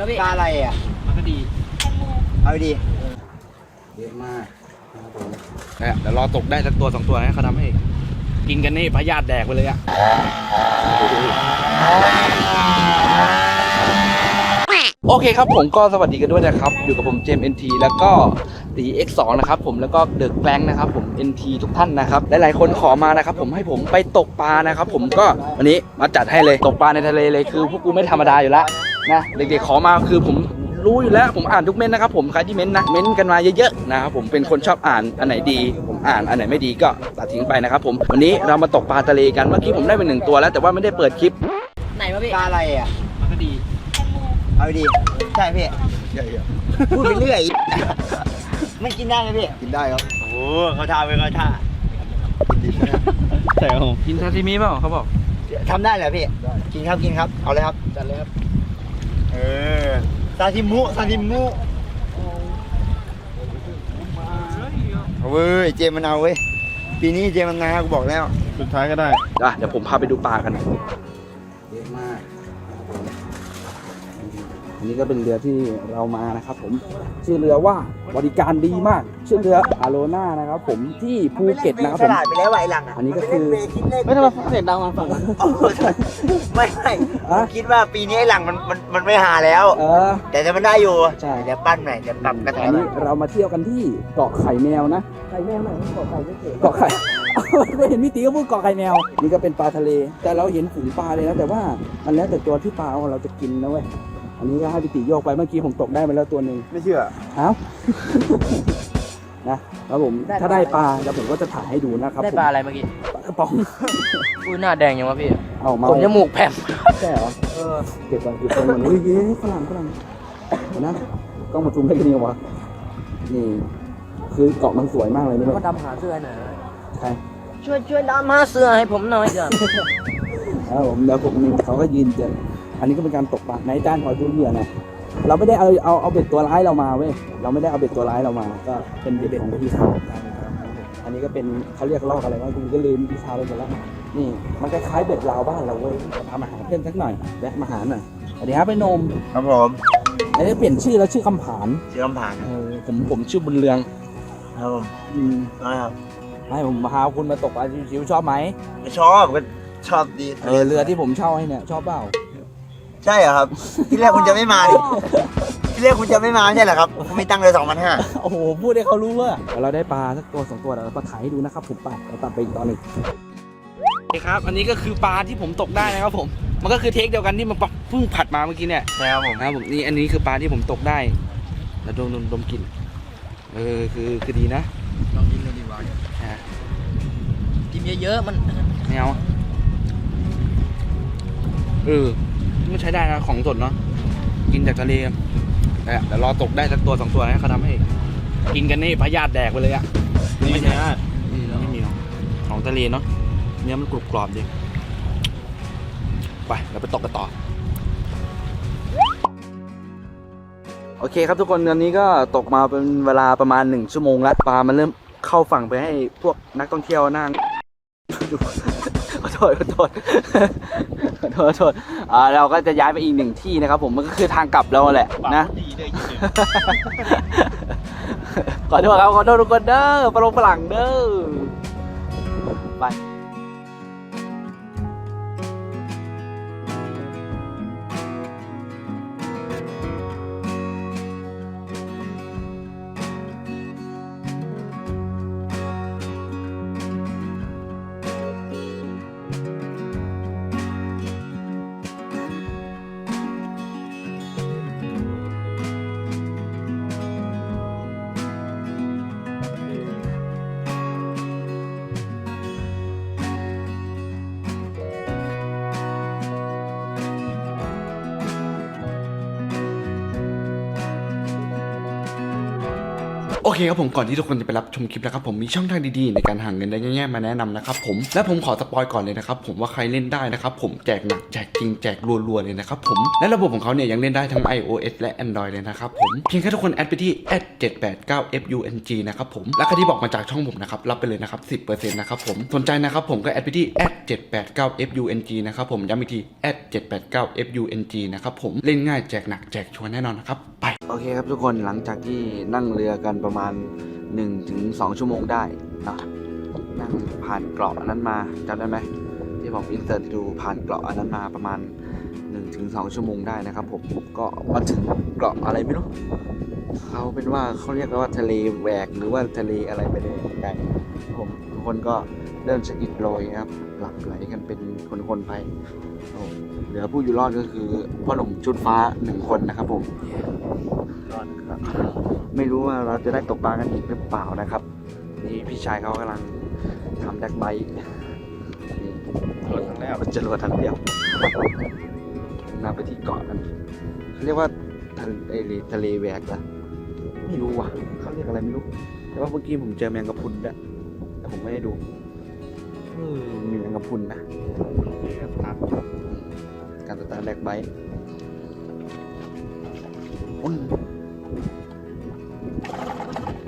วะพี่ ปลาอะไรอะ มันก็ดี เอาดีเยอะมากนะครับผมเนี่ยเดี๋ยวรอตกได้สักตัวสองตัวนะเขาทำให้ กินกันนี่พยาธิแดกไปเลยอะโอเคครับผมก็สวัสดีกันด้วยนะครับ อยู่กับผมเจมส์ NT แล้วก็ตี X2 นะครับผมแล้วก็เดอะแกลงนะครับผม NT ทุกท่านนะครับ หลายๆคนขอมานะครับผมให้ผมไปตกปลานะครับผมก็วันนี้มาจัดให้เลยตกปลาในทะเลเลยคือพวกกูไม่ธรรมดาอยู่แล้ว นะเด็กๆขอมาคือผมรู้อยู่แล้วผมอ่านทุกเม้นต์นะครับผมใครที่เม้นต์นะเม้นต์กันมาเยอะๆนะครับผมเป็นคนชอบอ่านอันไหนดี ผมอ่านอันไหนไม่ดีก็ตัดทิ้งไปนะครับผมวันนี้เรามาตกปลาทะเลกันเมื่อกี้ผมได้ไปหนึ่งตัวแล้ว แต่ว่าไม่ได้เปิดคลิปไหนวะพี่ปลาอะไรอะมันก็ดีเอาดีใช่พี่ใหญ่พูดไปเรื่อยมันกินได้ไหมพี่กินได้ครับโอ้เขาท่าไปเขาท่าใช่ครับผมกินซาซิมิเปล่าเขาบอกทำได้เหรอพี่กินครับกินครับเอาเลยครับจัดเลยครับ เออซาซิมุซาซิมุเอาเว้ยเจมมันเอาเว้ยปีนี้เจมมันนากูบอกแล้ว สุดท้ายก็ได้ อะเดี๋ยวผมพาไปดูปลากันเยอะมากอั นนี้ก็เป็นเรือที่เรามานะครับผมชื่อเรือว่าบริการดีมาก ชื่อเรืออาโลนานะครับผมที่ภูเก็ตนะครับฉผมลาดไปแล้วว่ะไอ้หลังอะอันนี้ก็คือไม่ต้องมาเสียงดังมาฝั่งนั้นไม่ไม่อะคิดว่าปีนี้ไอ้หลังมันมันมันไม่หาแล้วเออแต่จะมันได้อยู่ใช่เดี๋ยวปั้นหน่อยเดี๋ยวปรับกระแสอันหน่นี้อยเรามาเที่ยวกันที่เกาะไข่แมวนะไข่แมวไหนเกาะไข่ไม่เเกาะไข่ไม่เห็นพี่ตีก็พูดเกาะไข่แมวนี่ก็เป็นปลาทะเล แต่เราเห็นฝูงปลาเลยนะแต่ว่ามันแล้วแต่ตัวที่ปลาเราจะกินนะเว้ยอั นนี้ก็ให้พี่ตีโยกไปเมื่อกี้ผมตกได้มาแล้วตัวหนึ่งไม่เชื่อ เอ้า นะแล้วผมถ้าได้ปลาแล้วผมก็จะถ่ายให้ดูนะครับได้ผมปลาอะไรเมื่อกี้ปลากระป๋อง อุ้ยหน้าแดงยังวะพี่เอามาผมจมูกแผ่นใช่เหรอเออเก็บก่อนเก็บก่อนอุ้ยเย้ฝรั่งฝรั่งเห็นนะกล้องมาซูมให้กันดีวะนี่ คือเกาะมันสวยมากเลยนี่ก็เว้ยดำหาเสื้อหน่อยใช่ช่วยช่วยดำหาเสื้อให้ผมหน่อยเถอะ ครับผมแล้วผมนี่เขาก็ยืนเจอ อันนี้ก็เป็นการตกปลาในจานหอยทุเหยื่อนะเราไม่ได้เอาเอาเอาเบ็ดตัวร้ายเรามาเว้ยเราไม่ได้เอาเบ็ดตัวร้ายเรามา ก็เป็นเบ็ดของพี่เขาอันนี้ก็เป็นเขาเรียกลอกอะไรวะคุณก็ลืมพี่ชาวไปหมดแล้วนี่มันคล้ายๆเบ็ดลาวบ้านเราเว้ยทำอาหารเพื่อนสักหน่อยแวะมาหาหน่อยสวัสดีครับไปนมครับผมอันนี้เปลี่ยนชื่อแล้วชื่อคำผานชื่อคำผ่านเออผมผมชื่อบุญเรืองครับผมอืมนะครับให้ผมพาคุณมาตกปลาชิวๆชอบไหมชอบก็ชอบดีเออเรือที่ผมเช่าให้เนี่ยชอบเปล่า ใช่เหรอครับ ที่แรกคุณจะไม่มาดิที่แรกคุณจะไม่มาไม่ใช่เหรอครับผมไม่ตั้งเลยสองพันห้าโอ้โห พูดให้เขารู้ว่าเราได้ปลาสักตัวสองตัวเดี๋ยวเราก็ถ่ายให้ดูนะครับผมไปเราตัดไปอีกตอนหนึ่งครับ อันนี้ก็คือปลาที่ผมตกได้นะครับผม มันก็คือเทคเดียวกันที่มันเพิ่งผัดมาเมื่อกี้เนี่ยใช่ครับผมนะครับผมนี่อันนี้คือปลาที่ผมตกได้แล้วดมดมดมกลิ่นเออคือคือดีนะลองกินดูดีวะอะกินเยอะๆมันไม่เอาเออ มันใช้ได้นะของสดเนาะกินจากทะเลแต่เดี๋ยวรอตกได้สักตัวสองตัวนะเขาทำให้ กินกันนี่พยาธิแดกไปเลยอะไม่ใช่ไม่มีหรอกของทะเลเนาะเนื้อมันกรุบกรอบดีไปเราไปตกกันต่อ โอเคครับทุกคนตอนนี้ก็ตกมาเป็นเวลาประมาณหนึ่งชั่วโมงแล้วปลามันเริ่มเข้าฝั่งไปให้พวกนักท่องเที่ยวนั่งขอโทษขอโทษ โทษขอโทษอ่าเราก็จะย้ายไปอีกหนึ่งที่นะครับ ผมมันก็คือทางกลับเราแหละนะ ดีเลยขอโทษครับขอโทษทุกคนเด้อปลงฝรั่งเด้อไป โอเคครับผมก่อนที่ทุกคนจะไปรับชมคลิปนะครับผมมีช่องทางดีๆในการหาเงินได้ง่ายๆมาแนะนำนะครับผมและผมขอสปอยก่อนเลยนะครับผมว่าใครเล่นได้นะครับผมแจกหนักแจกจริงแจกรัวๆเลยนะครับผมและระบบของเขาเนี่ยยังเล่นได้ทั้ง iOS และ Android เลยนะครับผมเพียงแค่ทุกคนแอดไปที่ @789fung นะครับผมและใครที่บอกมาจากช่องผมนะครับรับไปเลยนะครับ10%นะครับผมสนใจนะครับผมก็แอดไปที่ @789fung นะครับผมย้ำอีกที @789fung นะครับผมเล่นง่ายแจกหนักแจกชัวร์แน่นอนนะครับไปโอเคครับทุกคนหลังจากที่นั่งเรือกันประมาณ 1-2 ชั่วโมงได้นะนั่งผ่านเกาะอันนั้นมาจำได้ไหมที่ผมอินเสิร์ตดูผ่านเกาะอันนั้นมาประมาณ 1-2 ชั่วโมงได้นะครับผมก็มาถึงเกาะอะไรไม่รู้เขาเป็นว่าเขาเรียกว่าทะเลแหวกหรือว่าทะเลอะไรไปเลยไกลๆผมทุกคนก็ เริ่มจะอิดโรยครับหลับไหลกันเป็นคนๆไปเหลือผู้อยู่รอดก็คือพ่อหนุ่มชุดฟ้าหนึ่งคนนะครับผมไม่รู้ว่าเราจะได้ตกปลากันอีกหรือเปล่านะครับ นี่พี่ชายเขากำลังทำแดกไบค์นี่รวดทั้งแล้วมันจรวดทางเดียวนาไปที่เกาะกันเขาเรียกว่าทะเลทะเลแหวกเหรอไม่รู้ว่ะเขาเรียกอะไรไม่รู้ แต่ว่าเมื่อกี้ผมเจอแมงกะพรุนด้วยแต่ผมไม่ได้ดู มีแมงกะพรุนนะการสตาร์ทแดกไบค์อุ้ย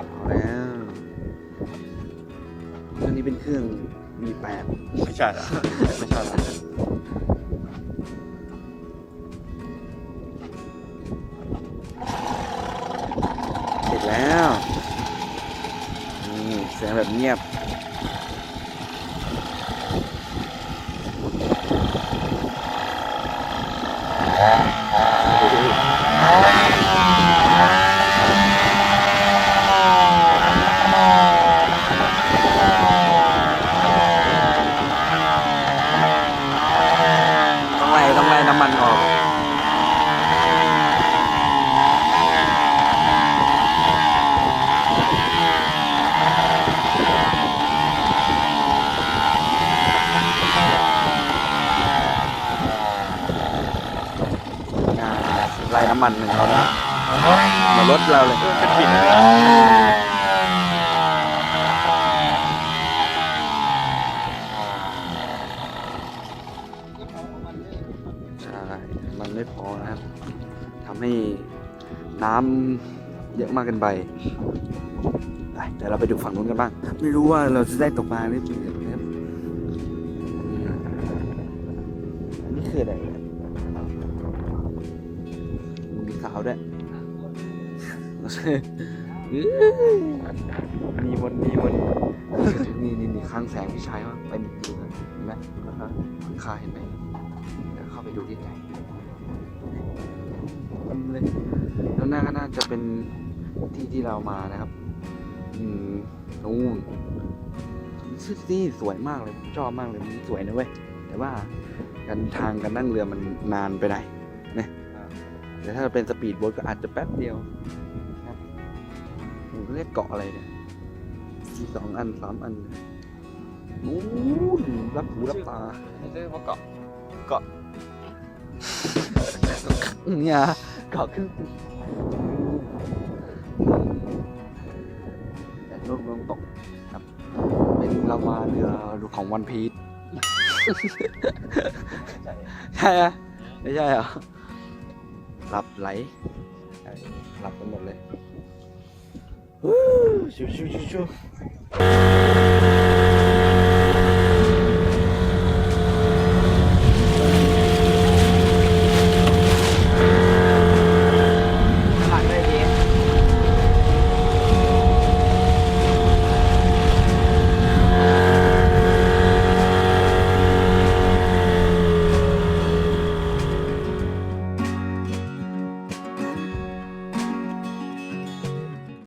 เอาแล้วเครื่องนี้เป็นเครื่อง V8 ไม่ใช่เหรอไม่ใช่ละเสร็จแล้วนี่เสียงแบบเงียบ ต้องไล่ต้องไล่น้ำมันออก ไล่น้ำมันหนึ่งเขานะเหมือนรถเราเลยเป็นบิดใช่ มันไม่พอนะครับทำให้น้ำเยอะมากเกินไปไปเดี๋ยวเราไปดูฝั่งนู้นกันบ้าง ไม่รู้ว่าเราจะได้ตกปลาหรือเปล่านะครับอันนี่คืออะไร ด้วยมีมนมีมนนี่นี่นี่ข้างแสงพี่ชายว่าไปดูกันเห็นไหมข้าเห็นไหมเดี๋ยวเข้าไปดูที่ไหนเลยแล้วน่าก็น่าจะเป็นที่ที่เรามานะครับ อืมนู่นที่สวยมากเลยผมชอบมากเลยมันสวยนะเว้ยแต่ว่าการทางการนั่งเรือมันนานไปหน่อยนะ แต่ถ้าเป็นสปีดโบ๊ทก็อาจจะแป๊บเดียวนะผมเรียกเกาะอะไรเนี่ยสี่สองอันสามอันนู่นรับหูรับตาไม่ใช่ว่าเกาะเนี่ยเกาะขึ้นแต่ลูกลงตกครับ เป็นเรามาเรือของวันพีชใช่ไหมไม่ใช่เหรอ หลับไหลหลับกันหมดเลยชิวชิวชิวชิว